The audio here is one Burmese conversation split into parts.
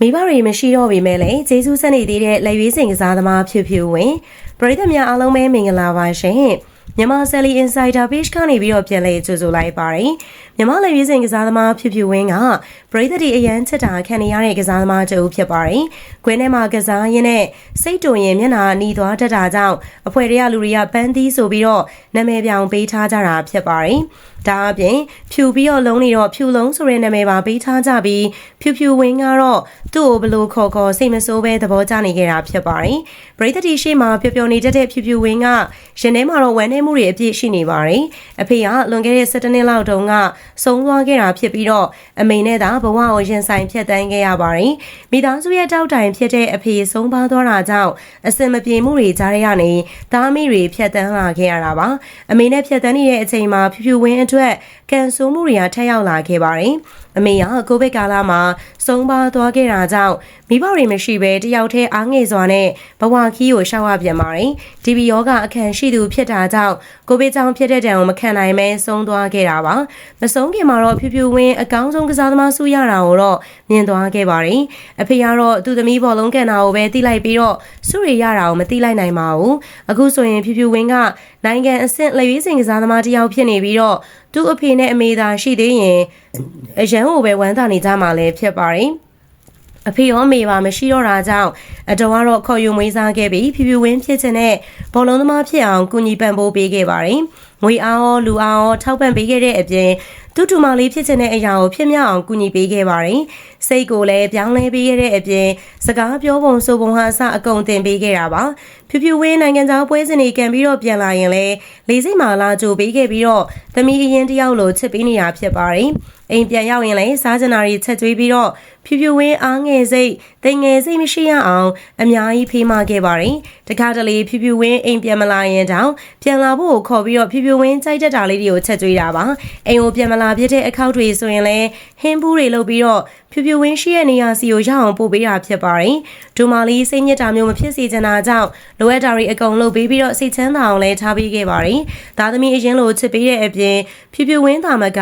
မိဘတွေမရှိတော့ပေမဲ့လည်းဂျေဇုဆက်နေသေးတဲ့လက်ရွေးစင်ကစားသမားဖြူဖြူဝင်ပရိသတ်များအားလုံးပဲမင်္ဂလာပါရှင်မြန်မာဆယ်လီ Insider Page ကနေပြီးတော့ပြန်လည်ကြိုဆိုလိုက်ပါတယ်မြန်မာလက်ရွေးစင်ကစားသမားဖြူဖြူဝင်းကပရိသတ်တွေအရန်ချစ်တာခံနေရတဲ့ကစားသမားတဦးဖြစ်ပါတယ်ခွင်းထဲမှာကစားရင်းနဲ့စိတ်တုံရင်မျက်နှာနီးသွားတတ်တာကြောင့်အဖွဲတွေကလူတွေကပန်းသီးဆိုပြီးတော့နာမည်ပြောင်ပေးထားကြတာဖြစ်ပါတယ် ဒါအပြင်ဖြူပြီးတော့လုံးနေတော့ဖြူလုံးဆိုတဲ့နာမည်ပါပေးထားကြပြီးဖြူဖြူဝင်းကတော့သူ့ကိုဘလို့ခေါ်ခေါ်စိတ်မဆိုးပဲသဘောကျနေခဲ့တာဖြစ်ပါတယ်ပရိသတ်တီရှိမှပျော်ပျော်နေတတ်တဲ့ဖြူဖြူဝင်းကရင်ထဲမှာတော့ဝမ်းနည်းမှုတွေအပြည့်ရှိနေပါတယ်အဖေကလွန်ခဲ့တဲ့17နှစ်လောက်တုန်းကဆုံးသွားခဲ့တာဖြစ်ပြီးတော့အမေနဲ့သာဘဝကိုရင်ဆိုင်ဖြတ်တန်းခဲ့ရပါတယ်မိသားစုရဲ့တောက်တိုင်ဖြစ်တဲ့အဖေဆုံးပါသွားတာကြောင့်အစင်မပြေမှုတွေကြားရကနေသားမိတွေဖြတ်တန်းလာခဲ့ရတာပါအမေနဲ့ဖြတ်တန်းနေတဲ့အချိန်မှာဖြူဖြူဝင်းအတွက်ကန်ဆိုးမှုတွေကထက်ရောက်လာခဲ့ပါတယ်အမေကကိုဗစ်ကာလမှာဆုံးပါသွားခဲ့တာကြောင့်မိဘတွေမရှိဘဲတယောက်တည်းအားငယ်စွာနဲ့ဘဝခီးကိုရှောက်ရပြန်ပါတယ်။ဒီဘီယောဂအခန့်ရှိသူဖြစ်တာကြောင့်ကိုဗစ်ကြောင့်ဖြစ်တဲ့တံကိုမခံနိုင်ပဲဆုံးသွားခဲ့တာပါ။မဆုံးခင်မှာတော့ဖြူဖြူဝင်းအကောင်းဆုံးကစားသမားစုရတာကိုတော့မြင်သွားခဲ့ပါတယ်။အဖေကတော့သူ့သမီးဘောလုံးကန်တာကိုပဲတိလိုက်ပြီးတော့စုရရတာကိုမတိလိုက်နိုင်ပါဘူး။အခုဆိုရင်ဖြူဖြူဝင်းကနိုင်ငံအဆင့်လက်ရွေးစင်ကစားသမားတစ်ယောက်ဖြစ်နေပြီးတော့ သူ့အဖေနဲ့အမေသာရှိသေးရင်အရန်ကိုပဲဝမ်းသာနေကြမှာလည်းဖြစ်ပါတယ်။အဖေရောမေပါမရှိတော့တာကြောင့်အတော်ကတော့ခေါ်ယူမွေးစားခဲ့ပြီးဖြူဖြူဝင်းဖြစ်ခြင်းနဲ့ဘောလုံးသမားဖြစ်အောင်ကူညီပံ့ပိုးပေးခဲ့ပါတယ်။ ငွေအားရောလူအားရောထောက်ပံ့ပေးခဲ့တဲ့အပြင်တူတူမလေးဖြစ်ခြင်းတဲ့အရာကိုဖြစ်မြောက်အောင်ကူညီပေးခဲ့ပါတယ်။စိတ်ကိုလည်းပြောင်းလဲပေးခဲ့တဲ့အပြင်စကားပြောပုံဆိုပုံဟာအစအကုန်တင်ပေးခဲ့တာပါ။ဖြူဖြူဝင်းနိုင်ငံသားပွဲစဉ်တွေကန်ပြီးတော့ပြန်လာရင်လည်းလေးစိတ်မာလာကြိုပေးခဲ့ပြီးတော့သမီးအရင်တယောက်လိုချစ်ပေးနေတာဖြစ်ပါတယ်။အိမ်ပြန်ရောက်ရင်လည်းစားကြနာတွေချက်ကျွေးပြီးတော့ဖြူဖြူဝင်းအားငယ်စိတ်တိမ်ငယ်စိတ်မရှိရအောင်အများကြီးဖေးမခဲ့ပါတယ်။တခါတလေဖြူဖြူဝင်းအိမ်ပြန်မလာရင်တောင်ပြန်လာဖို့ခေါ်ပြီးတော့ဖြူဖြူဝင်းကြိုက်တတ်တာလေးတွေကိုချက်ကျွေးတာပါ။အိမ်ကိုပြန်မလာဖြစ်တဲ့အခောက်တွေဆိုရင်လည်းဟင်းဘူးတွေလုပ်ပြီးတော့ဖြူဖြူဝင်းရှိရဲ့နေရာစီကိုရအောင်ပို့ပေးတာဖြစ်ပါတယ်။ဒူမာလီစိတ်ညစ်တာမျိုးမဖြစ်စေချင်တာကြောင့်လိုအပ်တာတွေအကုန်လုပ်ပေးပြီးတော့စိတ်ချမ်းသာအောင်လည်းထားပေးခဲ့ပါတယ်။သားသမီးအရင်လိုချစ်ပေးတဲ့အပြင်ဖြူဖြူဝင်းသာမက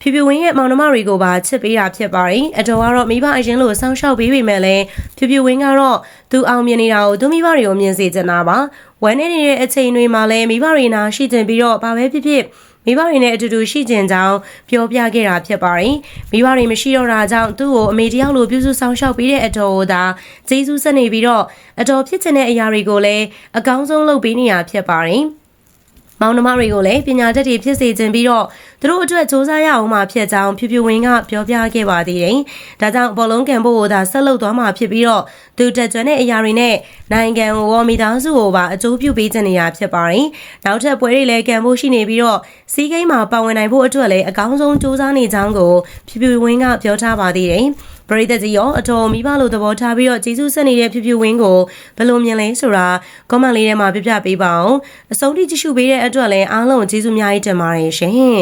ဖြူဖြူဝင်းရဲ့မောင်နှမတွေကိုပါချစ်ပေးတာဖြစ်ပါတယ်။အတော်ကတော့မိဘအရင်လိုစောင့်ရှောက်ပေးပေမဲ့လည်းဖြူဖြူဝင်းကတော့သူအောင်မြင်နေတာကိုသူမိဘတွေကိုမြင်စေချင်တာပါ။ဝမ်းနေနေတဲ့အချိန်တွေမှာလည်းမိဘတွေနာရှိကျင်ပြီးတော့ဘာပဲဖြစ်ဖြစ်မိဘတွေနဲ့အတူတူရှိကျင်ကြောင်းပြောပြခဲ့တာဖြစ်ပါတယ်။မိဘတွေမရှိတော့တာကြောင့်သူ့ကိုအမေတယောက်လိုပြုစုဆောင်ရှောက်ပေးတဲ့အတော်ကိုသာကျေးဇူးဆက်နေပြီးတော့အတော်ဖြစ်ချင်တဲ့အရာတွေကိုလည်းအကောင်းဆုံးလုပ်ပေးနေတာဖြစ်ပါတယ်။မောင်နှမတွေကိုလည်းပညာတတ်တွေဖြစ်စေခြင်းပြီးတော့ သူတို့အတွက်စ조사ရအောင်မှဖြစ်ကြောင်းဖြူဖြူဝင်းကပြောပြခဲ့ပါသေးတယ်။ဒါကြောင့်ဘောလုံးကန်ဖို့ကိုသာဆက်လုပ်သွားမှာဖြစ်ပြီးတော့သူတက်ကြွတဲ့အရာတွေနဲ့နိုင်ငံကိုရောမိသားစုကိုပါအကျိုးပြုပေးခြင်းနေရဖြစ်ပါတယ်။နောက်ထပ်ပွဲတွေလည်းကန်ဖို့ရှိနေပြီးတော့စီးကိန်းမှာပါဝင်နိုင်ဖို့အတွက်လည်းအကောင်းဆုံးစ조사နေကြောင်းကိုဖြူဖြူဝင်းကပြောထားပါသေးတယ်။ပရိသတ်ကြီးရောအတော်မိဘလိုသဘောထားပြီးတော့ကျေးဇူးဆက်နေတဲ့ဖြူဖြူဝင်းကိုဘယ်လိုမြင်လဲဆိုတာ comment လေးထဲမှာပြပြပေးပါအောင်အဆုံးထိကြည့်ရှုပေးတဲ့အတွက်လည်းအားလုံးကျေးဇူးအများကြီးတင်ပါတယ်ရှင်